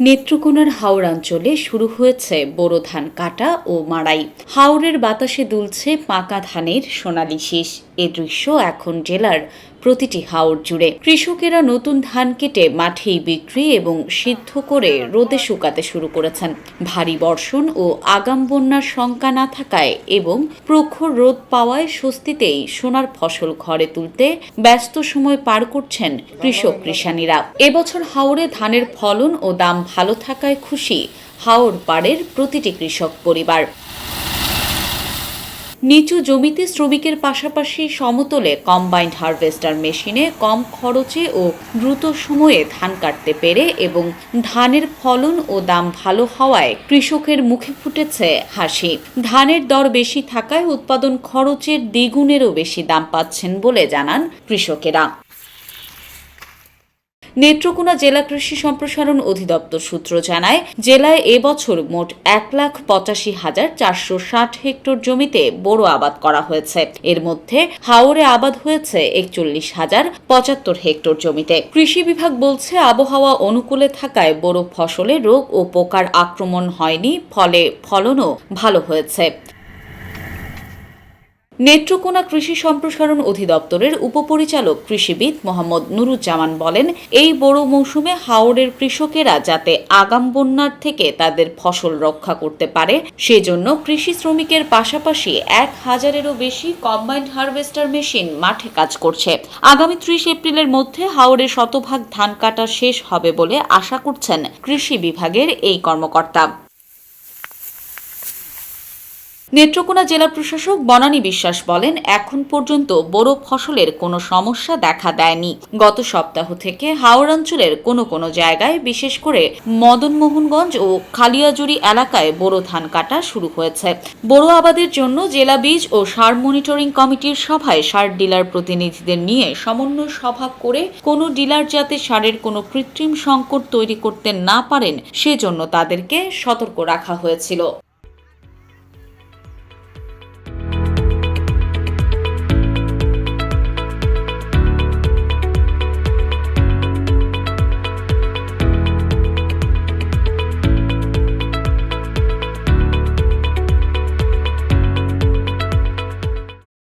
নেত্রকোনার হাওড়াঞ্চলে শুরু হয়েছে বোরো ধান কাটা ও মাড়াই। হাওড়ের বাতাসে দুলছে পাকা ধানের সোনালি শীষ। এ দৃশ্য এখন জেলার প্রতিটি হাওড় জুড়ে। কৃষকেরা নতুন ধান কেটে মাঠেই বিক্রি এবং সিদ্ধ করে রোদে শুকাতে শুরু করেছেন। ভারী বর্ষণ ও আগাম বন্যার শঙ্কা না থাকায় এবং প্রখর রোদ পাওয়ায় স্বস্তিতেই সোনার ফসল ঘরে তুলতে ব্যস্ত সময় পার করছেন কৃষক কৃষানীরা। এবছর হাওড়ে ধানের ফলন ও দাম ভালো থাকায় খুশি হাওড় পাড়ের প্রতিটি কৃষক পরিবার। নিচু জমিতে শ্রমিকের পাশাপাশি সমতলে কম্বাইন্ড হারভেস্টার মেশিনে কম খরচে ও দ্রুত সময়ে ধান কাটতে পেরে এবং ধানের ফলন ও দাম ভালো হওয়ায় কৃষকের মুখে ফুটেছে হাসি। ধানের দর বেশি থাকায় উৎপাদন খরচের দ্বিগুণেরও বেশি দাম পাচ্ছেন বলে জানান কৃষকেরা। নেত্রকোনা জেলা কৃষি সম্প্রসারণ অধিদপ্তর সূত্র জানায়, জেলায় এবছর মোট এক লাখ পঁচাশি হাজার চারশো ষাট হেক্টর জমিতে বোরো আবাদ করা হয়েছে। এর মধ্যে হাওরে আবাদ হয়েছে একচল্লিশ হাজার পঁচাত্তর হেক্টর জমিতে। কৃষি বিভাগ বলছে, আবহাওয়া অনুকূলে থাকায় বোরো ফসলে রোগ ও পোকার আক্রমণ হয়নি, ফলে ফলনও ভালো হয়েছে। নেত্রকোনা কৃষি সম্প্রসারণ অধিদপ্তরের উপপরিচালক কৃষিবিদ মোহাম্মদ নুরুজ্জামান বলেন, এই বড় মৌসুমে হাওড়ের কৃষকেরা যাতে আগাম বন্যার থেকে তাদের ফসল রক্ষা করতে পারে, সেজন্য কৃষি শ্রমিকের পাশাপাশি এক হাজারেরও বেশি কম্বাইন্ড হারভেস্টার মেশিন মাঠে কাজ করছে। আগামী ত্রিশ এপ্রিলের মধ্যে হাওড়ে শতভাগ ধান কাটা শেষ হবে বলে আশা করছেন কৃষি বিভাগের এই কর্মকর্তা। নেত্রকোনা জেলা প্রশাসক বনানী বিশ্বাস বলেন, এখন পর্যন্ত বোরো ফসলের কোনো সমস্যা দেখা দেয়নি। গত সপ্তাহ থেকে হাওড় অঞ্চলের কোনো কোনো জায়গায়, বিশেষ করে মদনমোহনগঞ্জ ও খালিয়াজুড়ি এলাকায় বোরো ধান কাটা শুরু হয়েছে। বোরো আবাদের জন্য জেলা বীজ ও সার মনিটরিং কমিটির সভায় সার ডিলার প্রতিনিধিদের নিয়ে সমন্বয় সভা করে কোনো ডিলার যাতে সারের কোনো কৃত্রিম সংকট তৈরি করতে না পারেন, সেজন্য তাদেরকে সতর্ক রাখা হয়েছিল।